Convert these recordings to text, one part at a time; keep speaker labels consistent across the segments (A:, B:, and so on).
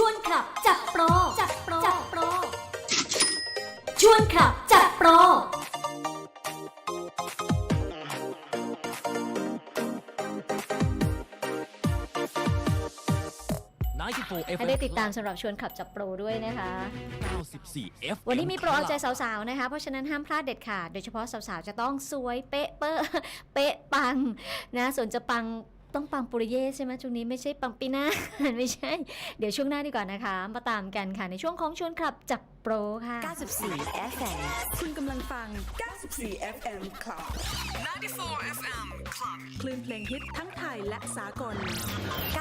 A: ชวนขับจับโปรจับโปรจับโปรชวนขับจับโปร
B: 94
C: ให้
B: FM
C: ได้ติดตามสำหรับชวนขับจับโปรด้วยนะคะ
B: 94 FM
C: วันนี้มีโปรเอาใจสาวๆนะคะ เพราะฉะนั้นห้ามพลาดเด็ดขาด โดยเฉพาะสาวๆ จะต้องสวยเป๊ะเปอเป๊ะปังนะส่วนจะปัง ต้องปังปุริเย่ใช่ไหมช่วงนี้ไม่ใช่ปังปีหน้า ไม่ใช่ เดี๋ยวช่วงหน้าดีกว่านะคะ มาตามกันค่ะ ในช่วงของชวนขับจับโปรค่ะ
D: 94 FM คุณกำลังฟัง 94 FM Club
E: 94 FM Club
D: คลื่นเพลงฮิตทั้งไทยและสากล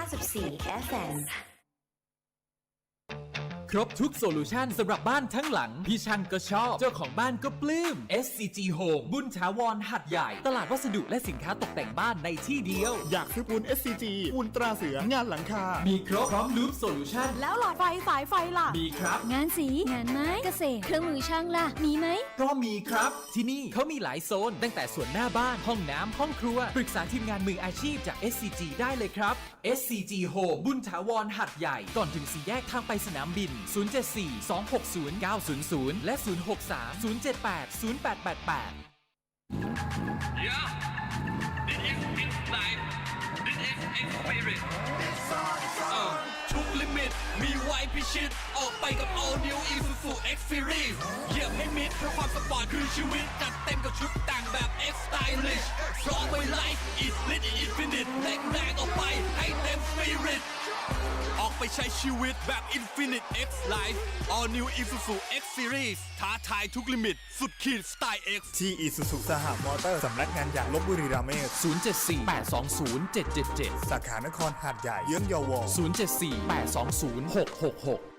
E: 94 FM
B: ครบทุกโซลูชันสำหรับบ้านทั้งหลัง พี่ช่างก็ชอบ เจ้าของบ้านก็ปลื้ม SCG Home บุญถาวรหัดใหญ่ ตลาดวัสดุและสินค้าตกแต่งบ้านในที่เดียว
F: อยากซื้อปูน SCG ปูนตราเสืองานหลังคา
B: มีครบพร้อมรูปโซลูชัน
D: แล้วหลอดไฟสายไฟล่ะ
B: มีครับ
C: งานสี งานไม้เกษตร เครื่องมือช่างล่ะ มีไหม
B: ก็มีครับ ที่นี่เขามีหลายโซน ตั้งแต่ส่วนหน้าบ้าน ห้องน้ำห้องครัว ปรึกษาทีมงานมืออาชีพจาก SCG ได้เลยครับ SCG Home บุญถาวรหัดใหญ่ ก่อนถึงสี่แยกทางไปสนามบิน074 260 900 และ 063 078 0888
G: Yeah, this is in life. This is in spirit. เออทุกลิมิต มีไว้พิชิต ออกไปกับ all new Isuzu X Series เหยียบให้มิดเพราะความสปอร์ตคือชีวิต จัดเต็มกับชุดแต่งแบบ X Stylish พร้อมไว้ไลฟ์ It's Lit Infinite แรงแรงออกไปให้เต็ม Spirit ออกไปใช้ชีวิตแบบ Infinite X Life All New Isuzu X Series ท้าทายทุกลิมิต สุดขีดสไตล์ X
F: ที่อิสุสุสหมอเตอร์สำนักงานอย่างลบบุรีราเมศ
B: 074 820 777
F: สาขานครหาดใหญ่เยื้องเยาวอ
B: 074 820 666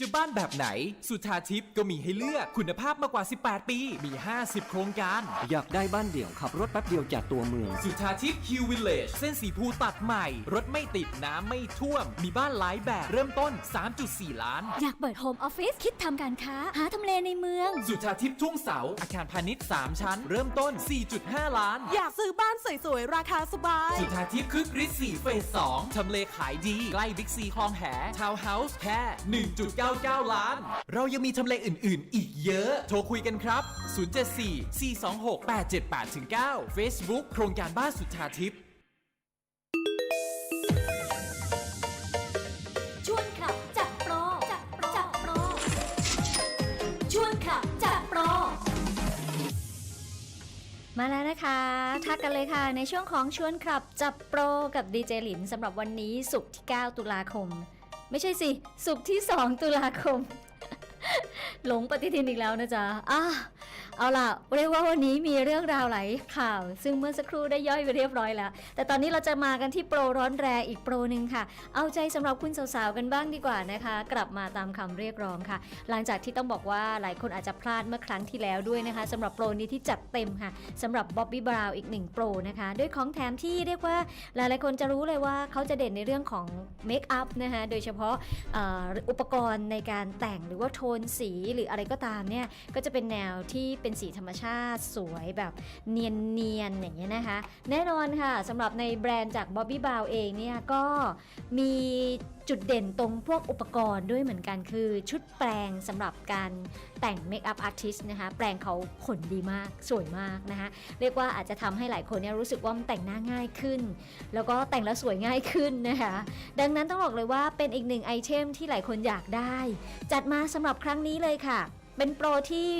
B: จะบ้านแบบไหน สุธาทิพย์ก็มีให้เลือกคุณภาพมากกว่า 18 ปี มี 50 โครงการ
H: อยากได้บ้านเดี่ยวขับรถแป๊บเดียวจากตัวเมือง
B: สุธาทิพย์คิววิลเลจเส้นสีภูตัดใหม่ รถไม่ติดน้ำไม่ท่วม มีบ้านหลายแบบเริ่มต้น 3.4 ล้าน
C: อยากเปิดโฮมออฟฟิศคิดทำการค้า หาทำเลในเมือง
B: สุธาทิพย์ทุ่งเสา อาคารพาณิชย์ 3 ชั้น เริ่มต้น 4.5 ล้าน
D: อยากซื้อบ้านสวยๆราคาสบาย
B: สุธาทิพย์คึกฤทธิ์4เฟส2ทำเลขายดีใกล้บิ๊กซีคลองแหทาวน์เฮาส์แค่1.99 ล้าน เรายังมีทำเลอื่นๆ อีกเยอะ โทรคุยกันครับ 074 426 878 9 Facebook โครงการบ้านสุธาทิพย์
A: ชวนขับจับโปรจับโปรจับโปรชวนขับจับโปร
C: มาแล้วนะคะ ทักกันเลยค่ะในช่วงของชวนขับจับโปรกับดีเจหลินสำหรับวันนี้ศุกร์ที่ 9 ตุลาคม ไม่ใช่สิศุกร์ที่ 2 ตุลาคม หลงปฏิทินอีกแล้วนะจ๊ะอะ เอาล่ะเรียกว่าวันนี้มีเรื่องราวหลายข่าว ซึ่งเมื่อสักครู่ได้ย่อยไปเรียบร้อยแล้ว แต่ตอนนี้เราจะมากันที่โปรร้อนแรงอีกโปรหนึ่งค่ะ เอาใจสำหรับคุณสาวๆกันบ้างดีกว่านะคะ กลับมาตามคำเรียกร้องค่ะ หลังจากที่ต้องบอกว่าหลายคนอาจจะพลาดเมื่อครั้งที่แล้วด้วยนะคะสำหรับโปรนี้ที่จัดเต็มค่ะสำหรับบ๊อบบี้บราวอีกหนึ่งโปรนะคะด้วยของแถมที่เรียกว่าหลายๆคนจะรู้เลยว่าเขาจะเด่นในเรื่องของเมคอัพนะคะโดยเฉพาะออุปกรณ์ในการแต่งหรือว่าโทนสีหรืออะไรก็ตามเนี่ยก็จะเป็นแนวที่เป็นสีธรรมชาติสวยแบบเนียนๆอย่างเงี้ยนะคะ แน่นอนค่ะสำหรับในแบรนด์จาก Bobby Brown เองเนี่ยก็มีจุดเด่นตรงพวกอุปกรณ์ด้วยเหมือนกันคือชุดแปลงสำหรับการแต่งเมคอัพอาร์ติสนะคะแปลงเขาขนดีมากสวยมากนะคะเรียกว่าอาจจะทำให้หลายคนเนี่ยรู้สึกว่ามันแต่งหน้าง่ายขึ้น แล้วก็แต่งแล้วสวยง่ายขึ้นนะคะดังนั้นต้องบอกเลยว่าเป็นอีกหนึ่งไอเทมที่หลายคนอยากได้ จัดมาสำหรับครั้งนี้เลยค่ะ เป็นโปรที่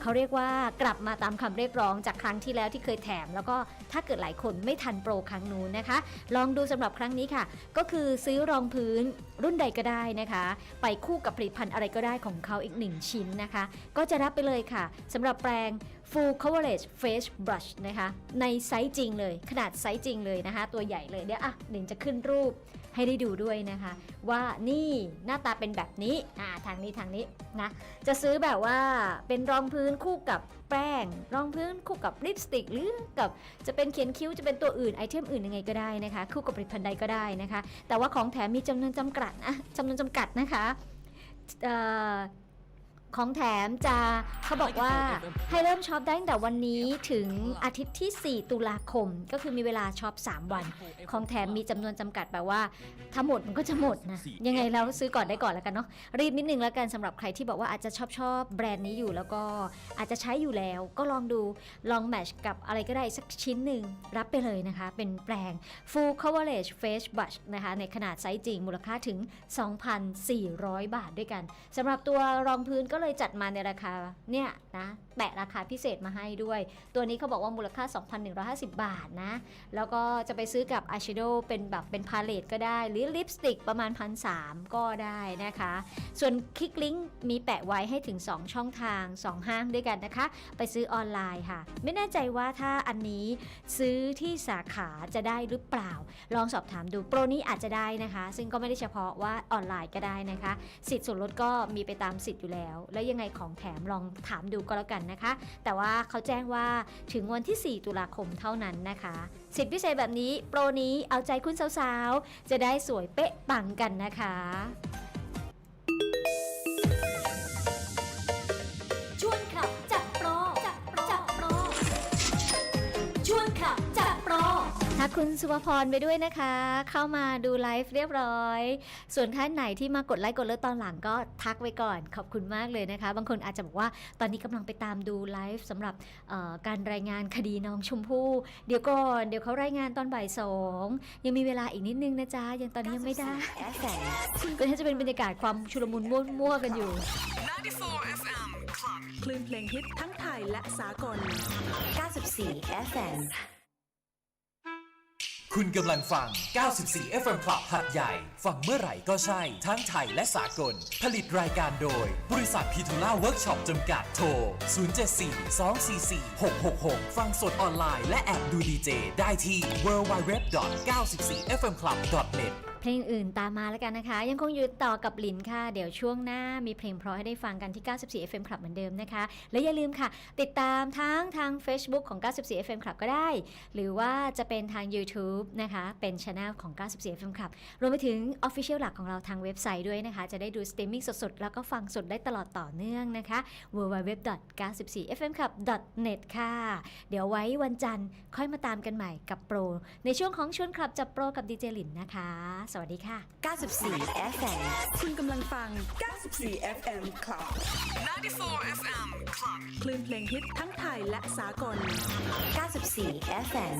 C: เขาเรียกว่ากลับมาตามคำเรียกร้องจากครั้งที่แล้วที่เคยแถม แล้วก็ถ้าเกิดหลายคนไม่ทันโปรครั้งนู้นนะคะ ลองดูสำหรับครั้งนี้ค่ะ ก็คือซื้อรองพื้นรุ่นใดก็ได้นะคะ ไปคู่กับผลิตภัณฑ์อะไรก็ได้ของเขาอีกหนึ่งชิ้นนะคะ ก็จะรับไปเลยค่ะสำหรับแปรง full coverage face brush นะคะ ในไซส์จริงเลย ขนาดไซส์จริงเลยนะคะ ตัวใหญ่เลยเดี๋ยวอะหนึ่งจะขึ้นรูปให้ได้ดูด้วยนะคะ ว่านี่หน้าตาเป็นแบบนี้อ่าทางนี้ทางนี้นะ จะซื้อแบบว่าเป็นรองพื้นคู่กับแป้ง รองพื้นคู่กับลิปสติกหรือกับจะเป็นเขียนคิ้วจะเป็นตัวอื่นไอเทมอื่นยังไงก็ได้นะคะ คู่กับผลิตภัณฑ์ใดก็ได้นะคะ แต่ว่าของแถมมีจำนวนจำกัดนะจำนวนจำกัดนะคะ ของแถมจะเขาบอกว่าให้เริ่มช็อปได้ตั้งแต่วันนี้ถึงอาทิตย์ที่ 4 ตุลาคม ก็คือมีเวลาช็อป 3 วัน ของแถมมีจำนวนจำกัดแบบว่า ถ้าหมดมันก็จะหมดนะ ยังไงเราซื้อก่อนได้ก่อนแล้วกันเนาะรีบนิดนึงแล้วกันสำหรับใครที่บอกว่าอาจจะชอบชอบแบรนด์นี้อยู่แล้วก็อาจจะใช้อยู่แล้ว ก็ลองดูลองแมทชกับอะไรก็ได้สักชิ้นหนึ่งรับไปเลยนะคะ เป็นแปลง Full Coverage Face Brush นะคะในขนาดไซส์จริงมูลค่าถึง 2,400 บาทด้วยกันสำหรับตัวรองพื้นก็เลยจัดมาในราคาเนี่ยนะแปะราคาพิเศษมาให้ด้วย ตัวนี้เขาบอกว่ามูลค่า 2,150 บาทนะ แล้วก็จะไปซื้อกับอายแชโดว์เป็นแบบเป็นพาเลตก็ได้ หรือลิปสติกประมาณ1,300ก็ได้นะคะ ส่วนคลิกลิงก์มีแปะไว้ให้ถึง 2 ช่องทาง 2 ห้างด้วยกันนะคะ ไปซื้อออนไลน์ค่ะ ไม่แน่ใจว่าถ้าอันนี้ซื้อที่สาขาจะได้หรือเปล่า ลองสอบถามดูโปรนี้อาจจะได้นะคะ ซึ่งก็ไม่ได้เฉพาะว่าออนไลน์ก็ได้นะคะ สิทธิ์ส่วนลดก็มีไปตามสิทธิ์อยู่แล้วแล้วยังไงของแถมลองถามดูก็แล้วกันนะคะ แต่ว่าเขาแจ้งว่าถึงวันที่ 4 ตุลาคมเท่านั้นนะคะสิทธิพิเศษแบบนี้โปรนี้เอาใจคุณสาวๆ จะได้สวยเป๊ะปังกันนะคะ ทักคุณสุภพรไปด้วยนะคะ เข้ามาดูไลฟ์เรียบร้อย ส่วนท่านไหนที่มากดไลค์กดเลิฟตอนหลังก็ทักไว้ก่อน ขอบคุณมากเลยนะคะ บางคนอาจจะบอกว่าตอนนี้กำลังไปตามดูไลฟ์สำหรับเอ่อการรายงานคดีน้องชมพู่ เดี๋ยวก่อน เดี๋ยวเขารายงานตอนบ่ายสองยังมีเวลาอีกนิดนึงนะจ๊ะยังตอนนี้ยังไม่ได้
E: FM
C: ก็จะเป็นบรรยากาศความชุลมุนมั่วๆกันอยู่
E: 94 FM Club
D: คลื่นเพลงฮิตทั้งไทยและสากล
E: 94 FM
B: คุณกำลังฟัง 94 FM Club หัดใหญ่ ฟังเมื่อไหร่ก็ใช่ ทั้งไทยและสากล ผลิตรายการโดย บริษัทพีทูล่าเวิร์กช็อปจำกัด โทร 074 244 666 ฟังสดออนไลน์และแอบดูดีเจ ได้ที่ www.94fmclub.net
C: เพลงอื่นตามมาแล้วกันนะคะ ยังคงอยู่ต่อกับหลินค่ะ เดี๋ยวช่วงหน้ามีเพลงเพราะให้ได้ฟังกันที่ 94 FM Club เหมือนเดิมนะคะ และอย่าลืมค่ะ ติดตามทั้งทาง Facebook ของ 94 FM Club ก็ได้ หรือว่าจะเป็นทาง YouTube นะคะ เป็นช anel ของ 94 FM Club รวมไปถึง Official หลักของเราทางเว็บไซต์ด้วยนะคะ จะได้ดูสตรีมมิ่งสดๆ แล้วก็ฟังสดได้ตลอดต่อเนื่องนะคะ www.94fmclub.net ค่ะ เดี๋ยวไว้วันจันทร์ค่อยมาตามกันใหม่กับโปร ในช่วงของชวนคลับจับโปรกับดีเจหลินนะคะสวัสดีค่ะ
E: 94 FM
D: คุณกำลังฟัง 94 FM Club
E: 94 FM Club
D: คลื่นเพลงฮิตทั้งไทยและสากล
E: 94 FM